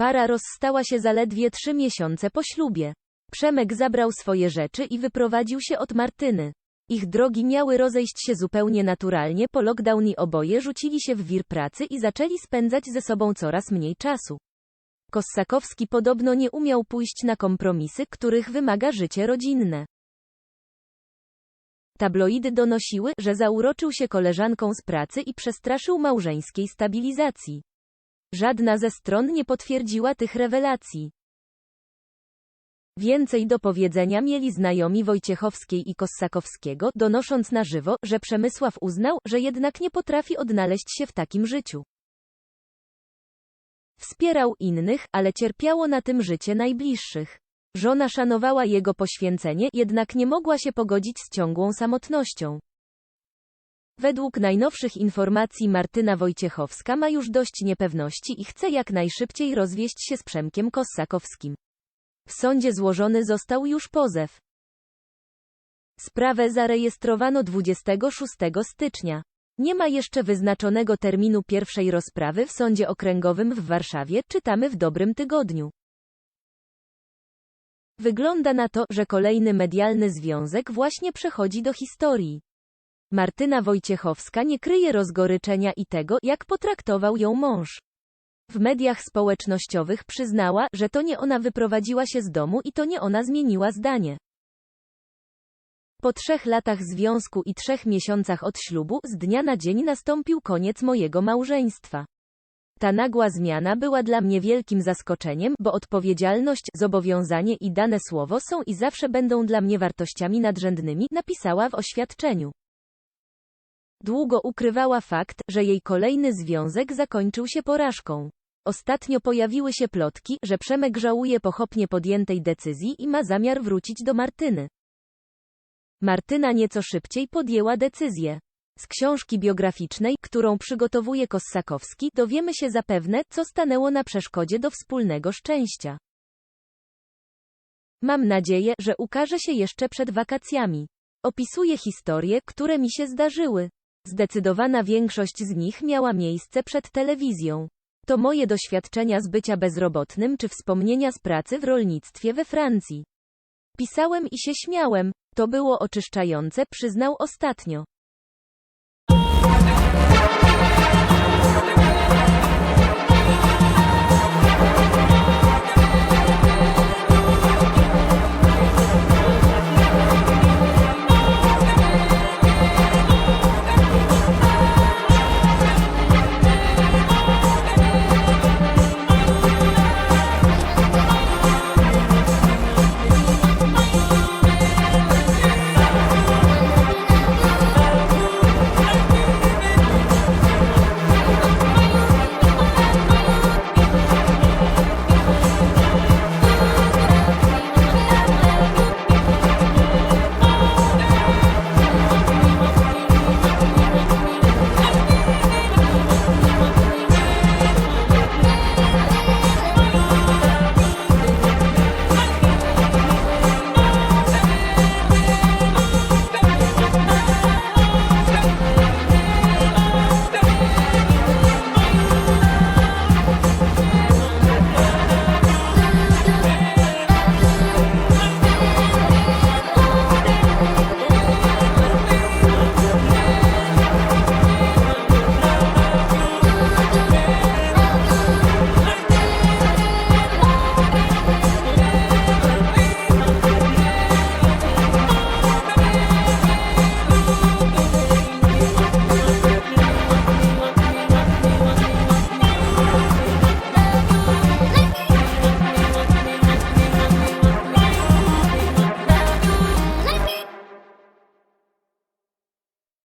Para rozstała się zaledwie trzy miesiące po ślubie. Przemek zabrał swoje rzeczy i wyprowadził się od Martyny. Ich drogi miały rozejść się zupełnie naturalnie po lockdown i oboje rzucili się w wir pracy i zaczęli spędzać ze sobą coraz mniej czasu. Kossakowski podobno nie umiał pójść na kompromisy, których wymaga życie rodzinne. Tabloidy donosiły, że zauroczył się koleżanką z pracy i przestraszył małżeńskiej stabilizacji. Żadna ze stron nie potwierdziła tych rewelacji. Więcej do powiedzenia mieli znajomi Wojciechowskiej i Kossakowskiego, donosząc na żywo, że Przemysław uznał, że jednak nie potrafi odnaleźć się w takim życiu. Wspierał innych, ale cierpiało na tym życie najbliższych. Żona szanowała jego poświęcenie, jednak nie mogła się pogodzić z ciągłą samotnością. Według najnowszych informacji Martyna Wojciechowska ma już dość niepewności i chce jak najszybciej rozwieść się z Przemkiem Kossakowskim. W sądzie złożony został już pozew. Sprawę zarejestrowano 26 stycznia. Nie ma jeszcze wyznaczonego terminu pierwszej rozprawy w Sądzie Okręgowym w Warszawie, czytamy w dobrym tygodniu. Wygląda na to, że kolejny medialny związek właśnie przechodzi do historii. Martyna Wojciechowska nie kryje rozgoryczenia i tego, jak potraktował ją mąż. W mediach społecznościowych przyznała, że to nie ona wyprowadziła się z domu i to nie ona zmieniła zdanie. Po trzech latach związku i trzech miesiącach od ślubu, z dnia na dzień nastąpił koniec mojego małżeństwa. Ta nagła zmiana była dla mnie wielkim zaskoczeniem, bo odpowiedzialność, zobowiązanie i dane słowo są i zawsze będą dla mnie wartościami nadrzędnymi, napisała w oświadczeniu. Długo ukrywała fakt, że jej kolejny związek zakończył się porażką. Ostatnio pojawiły się plotki, że Przemek żałuje pochopnie podjętej decyzji i ma zamiar wrócić do Martyny. Martyna nieco szybciej podjęła decyzję. Z książki biograficznej, którą przygotowuje Kossakowski, dowiemy się zapewne, co stanęło na przeszkodzie do wspólnego szczęścia. Mam nadzieję, że ukaże się jeszcze przed wakacjami. Opisuję historie, które mi się zdarzyły. Zdecydowana większość z nich miała miejsce przed telewizją. To moje doświadczenia z bycia bezrobotnym czy wspomnienia z pracy w rolnictwie we Francji. Pisałem i się śmiałem, to było oczyszczające, przyznał ostatnio.